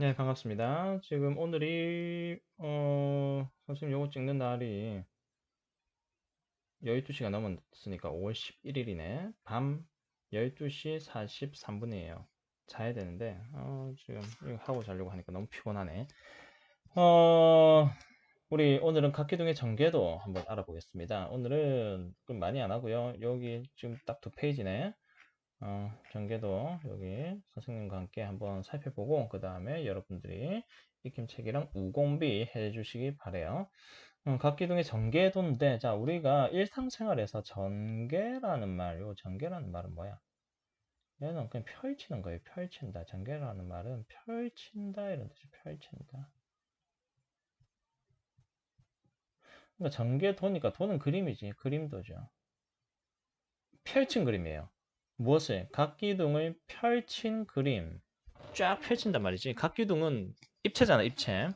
네, 반갑습니다. 지금 오늘이, 어, 선생님 요거 찍는 날이 12시가 넘었으니까 5월 11일이네. 밤 12시 43분이에요. 자야 되는데, 어, 지금 이거 하고 자려고 하니까 너무 피곤하네. 어, 우리 오늘은 각기둥의 전개도 한번 알아보겠습니다. 오늘은 좀 많이 안 하고요. 여기 지금 딱 두 페이지네. 어, 전개도 여기 선생님과 함께 한번 살펴보고 그 다음에 여러분들이 익힘책이랑 우공비 해주시기 바래요. 음, 각 기둥의 전개도인데 자 우리가 일상생활에서 전개라는 말, 요 전개라는 말은 뭐야? 얘는 그냥 펼치는 거예요. 펼친다. 전개라는 말은 펼친다 이런 뜻이 펼친다. 그러니까 전개도니까 도는 그림이지. 그림도죠. 펼친 그림이에요. 무엇을? 각기둥을 펼친 그림. 쫙 펼친단 말이지. 각기둥은 입체잖아, 입체.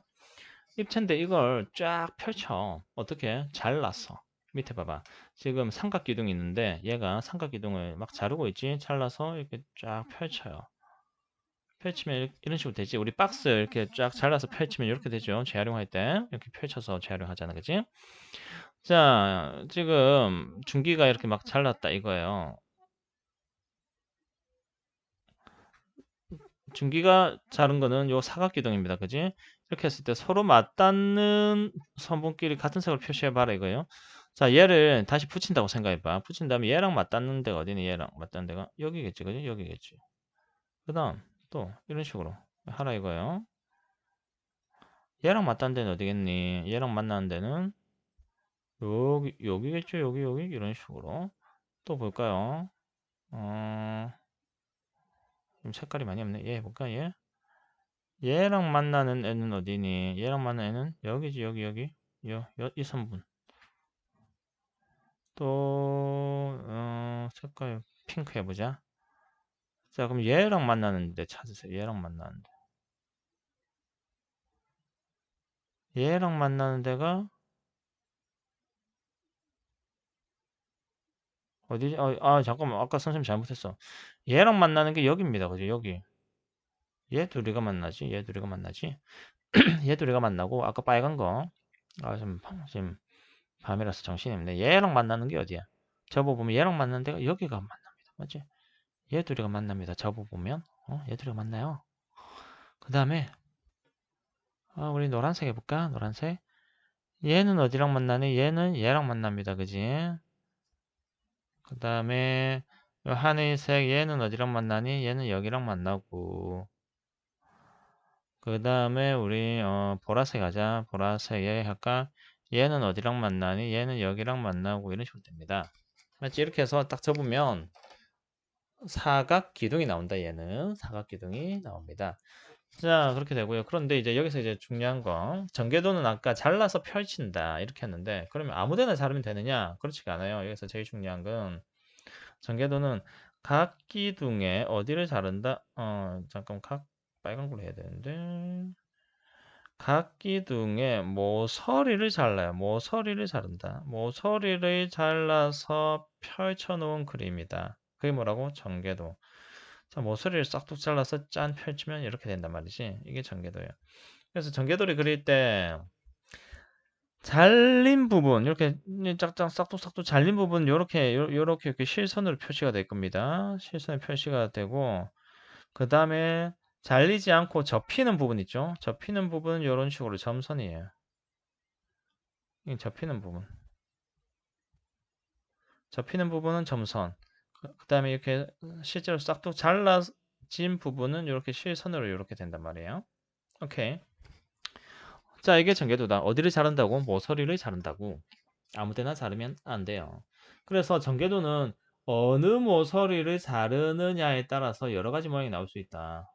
입체인데 이걸 쫙 펼쳐. 어떻게? 잘랐어. 밑에 봐봐. 지금 삼각기둥이 있는데 얘가 삼각기둥을 막 자르고 있지. 잘라서 이렇게 쫙 펼쳐요. 펼치면 이런 식으로 되지. 우리 박스 이렇게 쫙 잘라서 펼치면 이렇게 되죠. 재활용할 때 이렇게 펼쳐서 재활용하잖아, 그지? 자, 지금 중기가 이렇게 막 잘랐다 이거예요. 중기가 자른 거는 요 사각기둥입니다. 그지? 이렇게 했을 때 서로 맞닿는 선분끼리 같은 색으로 표시해봐라 이거예요. 자, 얘를 다시 붙인다고 생각해봐. 붙인 다음에 얘랑 맞닿는 데가 어디니? 얘랑 맞닿는 데가 여기겠지. 그지? 여기겠지. 그 다음 또 이런 식으로 하라 이거예요. 얘랑 맞닿는 데는 어디겠니? 얘랑 만나는 데는 여기, 여기겠죠. 여기, 여기. 이런 식으로. 또 볼까요? 어... 좀 색깔이 많이 없네. 얘 해볼까, 얘? 얘랑 만나는 애는 어디니? 얘랑 만나는 애는 여기지, 여기, 여기. 요, 요, 이 선분. 또, 어, 색깔 핑크 해보자. 자, 그럼 얘랑 만나는데 찾으세요. 얘랑 만나는데. 얘랑 만나는 데가 어디지? 어, 아, 잠깐만. 아까 선생님 잘못했어. 얘랑 만나는 게 여기입니다. 그죠? 여기. 얘 둘이가 만나지? 얘 둘이가 만나지? 얘 둘이가 만나고, 아까 빨간 거. 아, 지금, 지금 밤이라서 정신이 없네. 얘랑 만나는 게 어디야? 접어 보면 얘랑 만나는 데가 여기가 만납니다. 맞지? 얘 둘이가 만납니다. 접어 보면. 어? 얘 둘이가 만나요. 그 다음에, 아, 우리 노란색 해볼까? 노란색. 얘는 어디랑 만나니? 얘는 얘랑 만납니다. 그지? 그 다음에 하늘색 얘는 어디랑 만나니? 얘는 여기랑 만나고 그 다음에 우리 어, 보라색 하자. 보라색 얘 할까? 얘는 어디랑 만나니? 얘는 여기랑 만나고 이런 식으로 됩니다. 이렇게 해서 딱 접으면 사각 기둥이 나온다. 얘는 사각 기둥이 나옵니다. 자 그렇게 되고요. 그런데 이제 여기서 이제 중요한 거 전개도는 아까 잘라서 펼친다 이렇게 했는데 그러면 아무데나 자르면 되느냐? 그렇지가 않아요. 여기서 제일 중요한 건 전개도는 각 기둥에 어디를 자른다? 어 잠깐 각 빨간 걸로 해야 되는데 각 기둥에 모서리를 잘라요. 모서리를 자른다. 모서리를 잘라서 펼쳐 놓은 그림이다. 그게 뭐라고? 전개도. 자, 모서리를 싹둑 잘라서 짠 펼치면 이렇게 된단 말이지. 이게 전개도예요. 그래서 전개도를 그릴 때 잘린 부분 이렇게 짝짝 싹둑싹둑 잘린 부분 이렇게 요렇게 이렇게 실선으로 표시가 될 겁니다. 실선에 표시가 되고 그 다음에 잘리지 않고 접히는 부분 있죠. 접히는 부분은 이런 식으로 점선이에요. 이 접히는 부분. 접히는 부분은 점선. 그 다음에 이렇게 실제로 싹둑 잘라진 부분은 이렇게 실선으로 이렇게 된단 말이에요. 오케이. 자, 이게 전개도다. 어디를 자른다고? 모서리를 자른다고. 아무 데나 자르면 안 돼요. 그래서 전개도는 어느 모서리를 자르느냐에 따라서 여러 가지 모양이 나올 수 있다.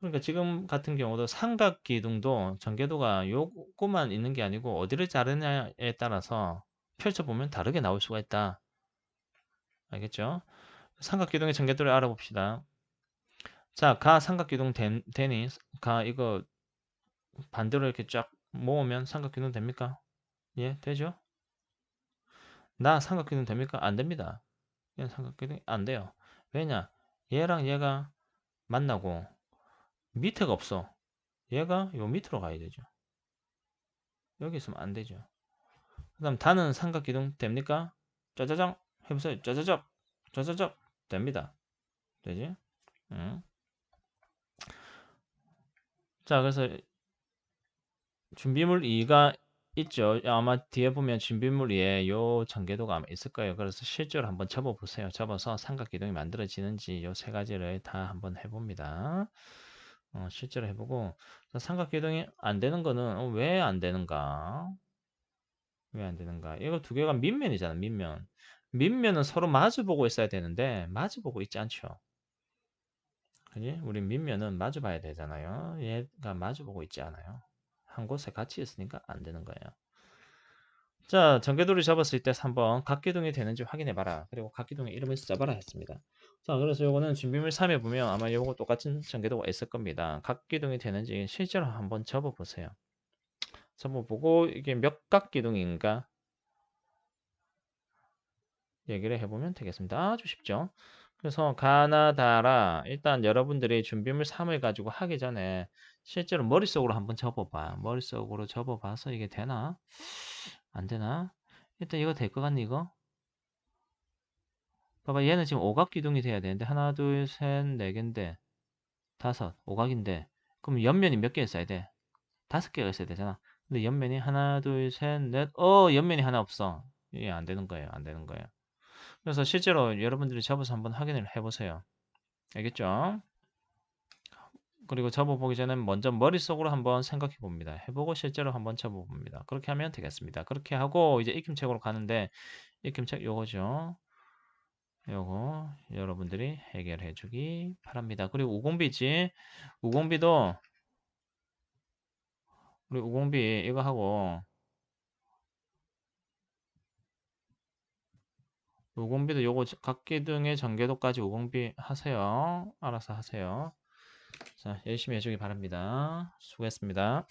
그러니까 지금 같은 경우도 삼각 기둥도 전개도가 요거만 있는 게 아니고 어디를 자르냐에 따라서 펼쳐보면 다르게 나올 수가 있다. 알겠죠? 삼각기둥의 전개도를 알아봅시다. 자, 가 삼각기둥 되니? 가 이거 반대로 이렇게 쫙 모으면 삼각기둥 됩니까? 예, 되죠? 나 삼각기둥 됩니까? 안 됩니다. 얘는 삼각기둥이 안 돼요. 왜냐? 얘랑 얘가 만나고 밑에가 없어. 얘가 요 밑으로 가야 되죠. 여기 있으면 안 되죠. 그 다음 다는 삼각기둥 됩니까? 짜자장 해보세요. 짜자작 짜자작 됩니다. 되지? 응. 자 그래서 준비물 2가 있죠. 아마 뒤에 보면 준비물 2에 요 전개도가 아마 있을 거예요. 그래서 실제로 한번 접어보세요. 접어서 삼각기둥이 만들어지는지 요 세 가지를 다 한번 해봅니다. 어, 실제로 해보고 삼각기둥이 안 되는 거는 어, 왜안 되는가? 왜 안 되는가? 이거 두 개가 밑면이잖아, 밑면. 밑면은 서로 마주보고 있어야 되는데 마주보고 있지 않죠. 그지? 우리 밑면은 마주봐야 되잖아요. 얘가 마주보고 있지 않아요. 한 곳에 같이 있으니까 안 되는 거예요. 자, 전개도를 잡았을 때 3번 각기둥이 되는지 확인해 봐라. 그리고 각기둥의 이름을 써봐라 했습니다. 자, 그래서 요거는 준비물 3에 보면 아마 요거 똑같은 전개도가 있을 겁니다. 각기둥이 되는지 실제로 한번 접어 보세요. 접어 보고 이게 몇 각기둥인가 얘기를 해보면 되겠습니다. 아주 쉽죠. 그래서 가나다라 일단 여러분들이 준비물 3을 가지고 하기 전에 실제로 머릿속으로 한번 접어봐. 머릿속으로 접어봐서 이게 되나? 안 되나? 일단 이거 될 것 같니 이거? 봐봐 얘는 지금 오각 기둥이 돼야 되는데 하나 둘 셋 네 개인데 다섯 오각인데 그럼 옆면이 몇 개 있어야 돼? 다섯 개가 있어야 되잖아. 근데 옆면이 하나 둘 셋 넷 어 옆면이 하나 없어. 이게 안 되는 거예요. 안 되는 거예요. 그래서 실제로 여러분들이 접어서 한번 확인을 해보세요. 알겠죠? 그리고 접어보기 전에 먼저 머릿속으로 한번 생각해 봅니다. 해보고 실제로 한번 접어봅니다. 그렇게 하면 되겠습니다. 그렇게 하고 이제 익힘책으로 가는데 익힘책 요거죠. 요거 여러분들이 해결해 주기 바랍니다. 그리고 우공비지 우공비도 우리 우공비 이거 하고 우공비도 요거 각기 등의 전개도까지 우공비 하세요. 알아서 하세요. 자, 열심히 해주기 바랍니다. 수고했습니다.